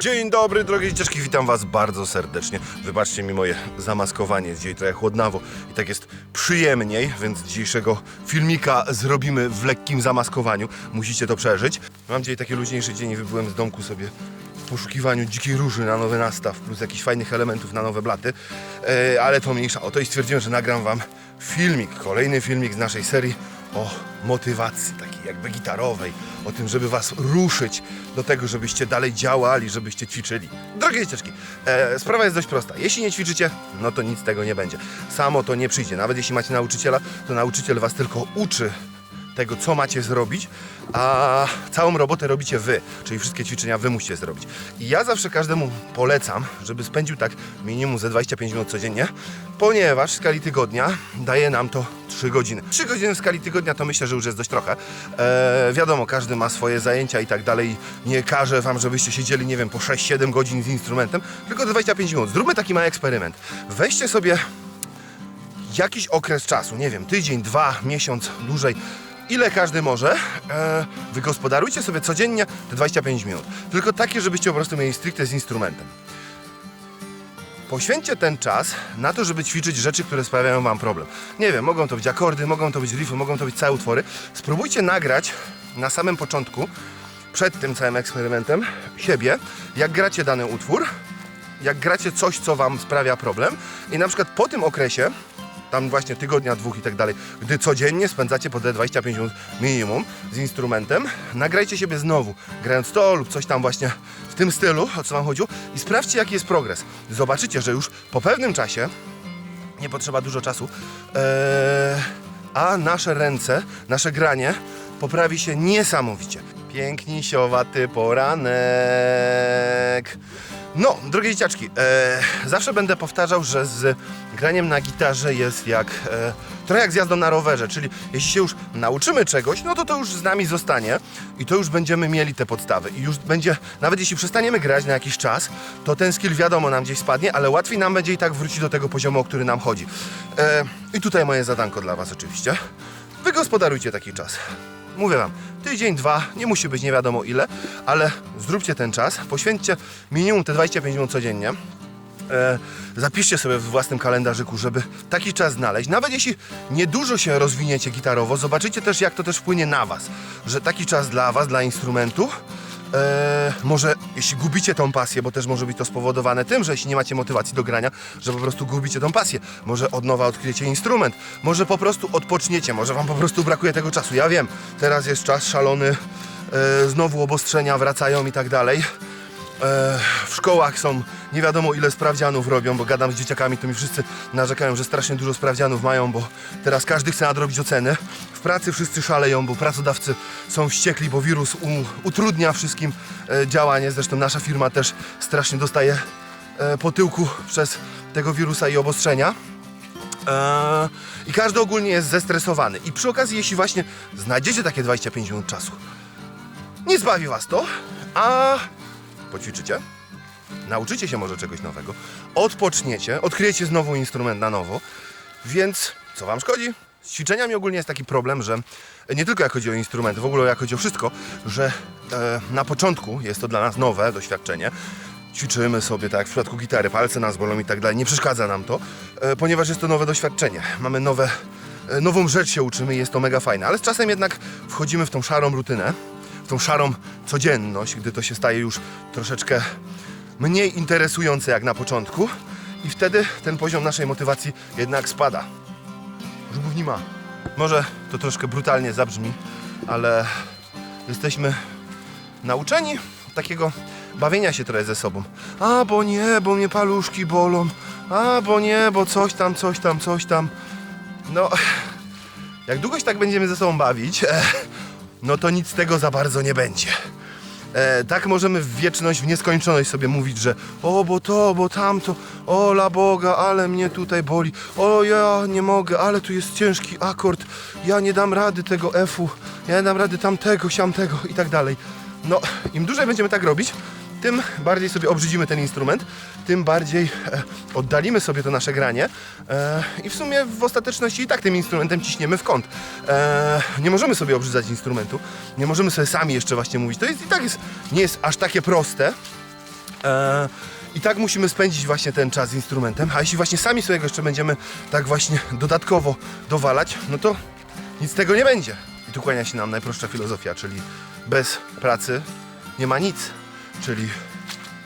Dzień dobry, drogie dzieciaczki, witam was bardzo serdecznie. Wybaczcie mi moje zamaskowanie, dzisiaj trochę chłodnawo i tak jest przyjemniej, więc dzisiejszego filmika zrobimy w lekkim zamaskowaniu. Musicie to przeżyć. Mam dzisiaj taki luźniejszy dzień i wybyłem z domku sobie w poszukiwaniu dzikiej róży na nowy nastaw, plus jakichś fajnych elementów na nowe blaty, e, ale to mniejsza o to i stwierdziłem, że nagram wam filmik, kolejny filmik z naszej serii o motywacji jakby gitarowej, o tym, żeby was ruszyć do tego, żebyście dalej działali, żebyście ćwiczyli. Drogie dzieciaczki, e, sprawa jest dość prosta. Jeśli nie ćwiczycie, no to nic z tego nie będzie. Samo to nie przyjdzie. Nawet jeśli macie nauczyciela, to nauczyciel was tylko uczy tego, co macie zrobić, a całą robotę robicie wy, czyli wszystkie ćwiczenia wy musicie zrobić. I ja zawsze każdemu polecam, żeby spędził tak minimum ze 25 minut codziennie, ponieważ w skali tygodnia daje nam to 3 godziny. 3 godziny w skali tygodnia to myślę, że już jest dość trochę. E, wiadomo, każdy ma swoje zajęcia i tak dalej. Nie każę wam, żebyście siedzieli, nie wiem, po 6-7 godzin z instrumentem, tylko 25 minut. Zróbmy taki mały eksperyment. Weźcie sobie jakiś okres czasu, nie wiem, tydzień, dwa, miesiąc, dłużej, ile każdy może, e, wygospodarujcie sobie codziennie te 25 minut. Tylko takie, żebyście po prostu mieli stricte z instrumentem. Poświęćcie ten czas na to, żeby ćwiczyć rzeczy, które sprawiają wam problem. Nie wiem, mogą to być akordy, mogą to być riffy, mogą to być całe utwory. Spróbujcie nagrać na samym początku, przed tym całym eksperymentem, siebie, jak gracie dany utwór, jak gracie coś, co wam sprawia problem i na przykład po tym okresie, tam właśnie tygodnia, dwóch i tak dalej, gdy codziennie spędzacie po te 25 minut minimum z instrumentem, nagrajcie siebie znowu, grając to lub coś tam właśnie w tym stylu, o co wam chodziło i sprawdźcie, jaki jest progres. Zobaczycie, że już po pewnym czasie, nie potrzeba dużo czasu, eee, a nasze ręce, nasze granie poprawi się niesamowicie. Pięknisiowaty poranek. No, drogie dzieciaczki, e, zawsze będę powtarzał, że z graniem na gitarze jest jak e, trochę jak z jazdą na rowerze, czyli jeśli się już nauczymy czegoś, no to to już z nami zostanie i to już będziemy mieli te podstawy i już będzie, nawet jeśli przestaniemy grać na jakiś czas, to ten skill wiadomo nam gdzieś spadnie, ale łatwiej nam będzie i tak wrócić do tego poziomu, o który nam chodzi. E, I tutaj moje zadanko dla Was oczywiście. Wygospodarujcie taki czas. Mówię wam, tydzień, dwa, nie musi być nie wiadomo ile, ale zróbcie ten czas, poświęćcie minimum te 25 minut codziennie. E, zapiszcie sobie w własnym kalendarzyku, żeby taki czas znaleźć. Nawet jeśli niedużo się rozwiniecie gitarowo, zobaczycie też, jak to też wpłynie na was. Że taki czas dla was, dla instrumentu, e, może jeśli gubicie tą pasję, bo też może być to spowodowane tym, że jeśli nie macie motywacji do grania, że po prostu gubicie tą pasję. Może od nowa odkryjecie instrument, może po prostu odpoczniecie, może wam po prostu brakuje tego czasu. Ja wiem, teraz jest czas szalony, e, znowu obostrzenia wracają i tak dalej. E, w szkołach są nie wiadomo ile sprawdzianów robią, bo gadam z dzieciakami, to mi wszyscy narzekają, że strasznie dużo sprawdzianów mają, bo teraz każdy chce nadrobić oceny. W pracy wszyscy szaleją, bo pracodawcy są wściekli, bo wirus utrudnia wszystkim e, działanie. Zresztą nasza firma też strasznie dostaje e, po tyłku przez tego wirusa i obostrzenia. Eee, I każdy ogólnie jest zestresowany. I przy okazji, jeśli właśnie znajdziecie takie 25 minut czasu, nie zbawi was to, a poćwiczycie, nauczycie się może czegoś nowego, odpoczniecie, odkryjecie znowu instrument na nowo, więc co wam szkodzi? Z ćwiczeniami ogólnie jest taki problem, że nie tylko jak chodzi o instrumenty, w ogóle jak chodzi o wszystko, że e, na początku jest to dla nas nowe doświadczenie. Ćwiczymy sobie, tak jak w przypadku gitary, palce nas bolą i tak dalej. Nie przeszkadza nam to, e, ponieważ jest to nowe doświadczenie. Mamy nowe, e, nową rzecz się uczymy i jest to mega fajne. Ale z czasem jednak wchodzimy w tą szarą rutynę, tą szarą codzienność, gdy to się staje już troszeczkę mniej interesujące jak na początku i wtedy ten poziom naszej motywacji jednak spada. Żubów nie ma. Może to troszkę brutalnie zabrzmi, ale jesteśmy nauczeni takiego bawienia się trochę ze sobą. A, bo nie, bo mnie paluszki bolą. A, bo nie, bo coś tam, coś tam, coś tam. No, jak długo się tak będziemy ze sobą bawić, e, no to nic z tego za bardzo nie będzie. E, tak możemy w wieczność, w nieskończoność sobie mówić, że o, bo to, bo tamto, o la Boga, ale mnie tutaj boli, o ja nie mogę, ale tu jest ciężki akord, ja nie dam rady tego F-u, ja nie dam rady tamtego, siamtego i tak dalej. No, im dłużej będziemy tak robić, tym bardziej sobie obrzydzimy ten instrument, tym bardziej e, oddalimy sobie to nasze granie e, i w sumie w ostateczności i tak tym instrumentem ciśniemy w kąt. E, nie możemy sobie obrzydzać instrumentu, nie możemy sobie sami jeszcze właśnie mówić. To jest i tak jest, nie jest aż takie proste, I tak musimy spędzić właśnie ten czas z instrumentem, a jeśli właśnie sami sobie go jeszcze będziemy tak właśnie dodatkowo dowalać, no to nic z tego nie będzie. I tu kłania się nam najprostsza filozofia, czyli bez pracy nie ma nic, czyli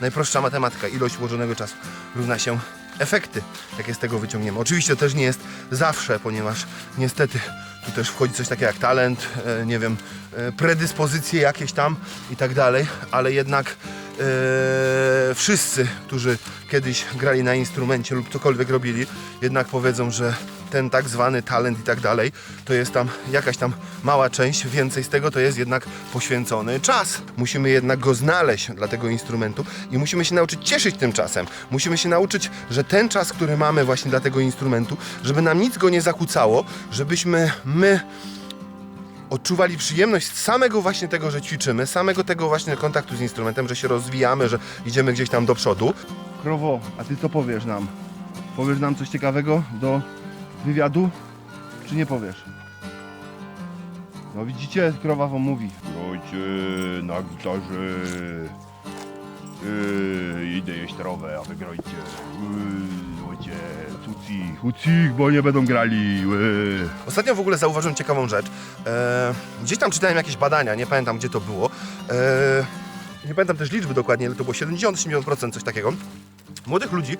najprostsza matematyka, ilość włożonego czasu równa się efekty, jakie z tego wyciągniemy. Oczywiście też nie jest zawsze, ponieważ niestety tu też wchodzi coś takiego jak talent, e, nie wiem, e, predyspozycje jakieś tam i tak dalej, ale jednak e, wszyscy, którzy kiedyś grali na instrumencie lub cokolwiek robili, jednak powiedzą, że ten tak zwany talent i tak dalej, to jest tam jakaś tam mała część, więcej z tego to jest jednak poświęcony czas. Musimy jednak go znaleźć dla tego instrumentu i musimy się nauczyć cieszyć tym czasem. Musimy się nauczyć, że ten czas, który mamy właśnie dla tego instrumentu, żeby nam nic go nie zakłócało, żebyśmy my odczuwali przyjemność z samego właśnie tego, że ćwiczymy, samego tego właśnie kontaktu z instrumentem, że się rozwijamy, że idziemy gdzieś tam do przodu. Krowo, a ty co powiesz nam? Powiesz nam coś ciekawego do wywiadu, czy nie powiesz? No widzicie, krowa wam mówi. Grajcie na gitarze. Yy, idę jeść trawę, a wy grajcie. Yy, Słuchajcie, cucich, cucich, bo nie będą grali. Ostatnio w ogóle zauważyłem ciekawą rzecz. E, gdzieś tam czytałem jakieś badania, nie pamiętam gdzie to było. E, nie pamiętam też liczby dokładnie, ale to było 70-80% coś takiego. Młodych ludzi e,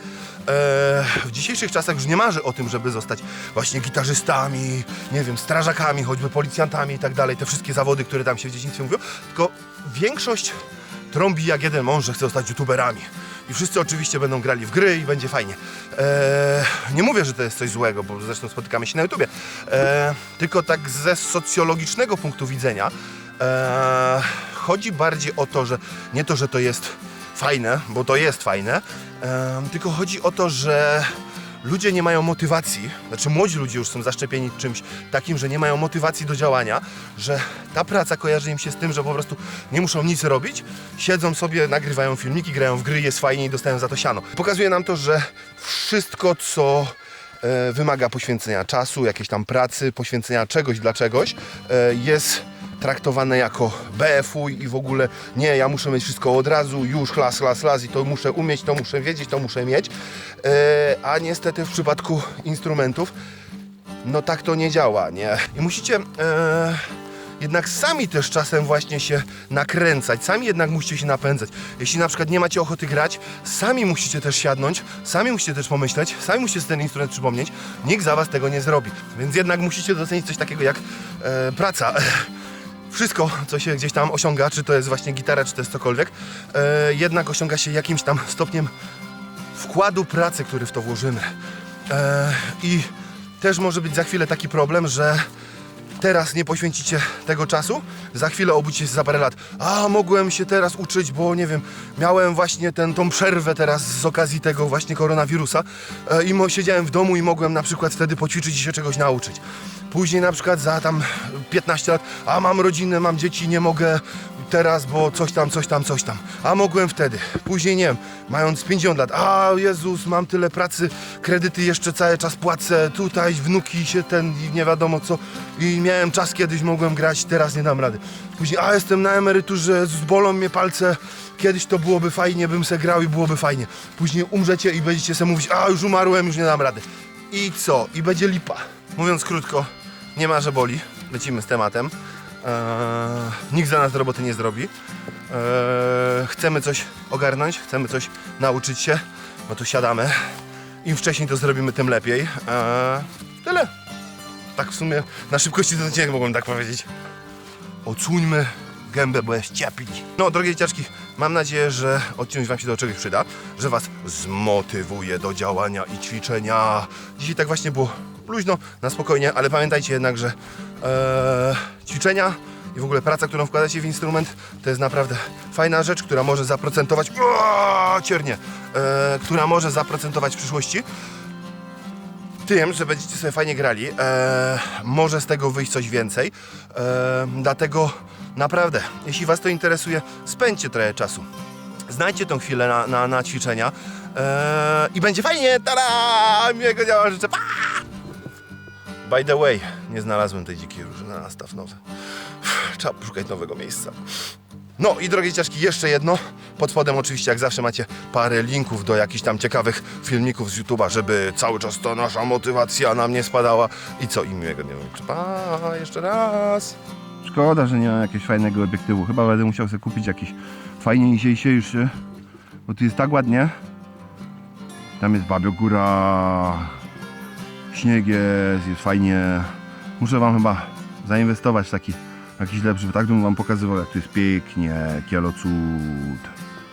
w dzisiejszych czasach już nie marzy o tym, żeby zostać właśnie gitarzystami, nie wiem, strażakami, choćby policjantami i tak dalej, te wszystkie zawody, które tam się w dzieciństwie mówią, tylko większość trąbi jak jeden mąż, że chce zostać youtuberami. I wszyscy oczywiście będą grali w gry i będzie fajnie. Eee, nie mówię, że to jest coś złego, bo zresztą spotykamy się na YouTubie. Eee, tylko tak ze socjologicznego punktu widzenia eee, chodzi bardziej o to, że nie to, że to jest fajne, bo to jest fajne, eee, tylko chodzi o to, że ludzie nie mają motywacji, znaczy młodzi ludzie już są zaszczepieni czymś takim, że nie mają motywacji do działania, że ta praca kojarzy im się z tym, że po prostu nie muszą nic robić, siedzą sobie, nagrywają filmiki, grają w gry, jest fajnie i dostają za to siano. Pokazuje nam to, że wszystko, co e, wymaga poświęcenia czasu, jakiejś tam pracy, poświęcenia czegoś dla czegoś, e, jest traktowane jako BFU i w ogóle nie, ja muszę mieć wszystko od razu, już klas, klas, klas i to muszę umieć, to muszę wiedzieć, to muszę mieć. E, a niestety w przypadku instrumentów no tak to nie działa, nie? I musicie e, jednak sami też czasem właśnie się nakręcać, sami jednak musicie się napędzać. Jeśli na przykład nie macie ochoty grać, sami musicie też siadnąć, sami musicie też pomyśleć, sami musicie ten instrument przypomnieć, nikt za was tego nie zrobi. Więc jednak musicie docenić coś takiego jak e, praca. Wszystko, co się gdzieś tam osiąga, czy to jest właśnie gitara, czy to jest cokolwiek, e, jednak osiąga się jakimś tam stopniem wkładu pracy, który w to włożymy. E, I też może być za chwilę taki problem, że teraz nie poświęcicie tego czasu, za chwilę obudzicie się za parę lat. A, mogłem się teraz uczyć, bo nie wiem, miałem właśnie ten, tą przerwę teraz z okazji tego właśnie koronawirusa e, i siedziałem w domu i mogłem na przykład wtedy poćwiczyć i się czegoś nauczyć. Później na przykład za tam 15 lat, a mam rodzinę, mam dzieci, nie mogę teraz, bo coś tam, coś tam, coś tam. A mogłem wtedy. Później nie wiem, mając 50 lat. A Jezus, mam tyle pracy, kredyty jeszcze cały czas płacę, tutaj wnuki się ten i nie wiadomo co. I miałem czas kiedyś, mogłem grać, teraz nie dam rady. Później, a jestem na emeryturze, zbolą mnie palce, kiedyś to byłoby fajnie, bym se grał i byłoby fajnie. Później umrzecie i będziecie sobie mówić, a już umarłem, już nie dam rady. I co? I będzie lipa. Mówiąc krótko, nie ma, że boli. Lecimy z tematem. Eee, nikt za nas roboty nie zrobi. Eee, chcemy coś ogarnąć, chcemy coś nauczyć się, no to siadamy. Im wcześniej to zrobimy, tym lepiej. Eee, tyle. Tak w sumie na szybkości to nie mogłem tak powiedzieć. Odsuńmy gębę, bo jest ciapić. No, drogie dzieciaczki, mam nadzieję, że odcinek Wam się do czegoś przyda, że Was zmotywuje do działania i ćwiczenia. Dzisiaj tak właśnie było luźno, na spokojnie, ale pamiętajcie jednak, że e, ćwiczenia i w ogóle praca, którą wkładacie w instrument, to jest naprawdę fajna rzecz, która może zaprocentować, o, ciernie, e, która może zaprocentować w przyszłości tym, że będziecie sobie fajnie grali, e, może z tego wyjść coś więcej. E, dlatego naprawdę, jeśli Was to interesuje, spędźcie trochę czasu. Znajdźcie tą chwilę na, na, na ćwiczenia e, i będzie fajnie. Tada! Miłego dnia życzę. Pa! By the way, nie znalazłem tej dzikiej róży na nastaw nowy. Trzeba poszukać nowego miejsca. No i drogie dzieciaczki, jeszcze jedno. Pod spodem oczywiście jak zawsze macie parę linków do jakichś tam ciekawych filmików z YouTube'a, żeby cały czas ta nasza motywacja nam nie spadała. I co, i miłego dnia. Pa, jeszcze raz. Szkoda, że nie ma jakiegoś fajnego obiektywu. Chyba będę musiał sobie kupić jakiś fajniejszy, bo tu jest tak ładnie. Tam jest Babio Góra, śnieg jest, jest fajnie. Muszę wam chyba zainwestować w taki jakiś lepszy, tak bym wam pokazywał jak tu jest pięknie, kielo cud.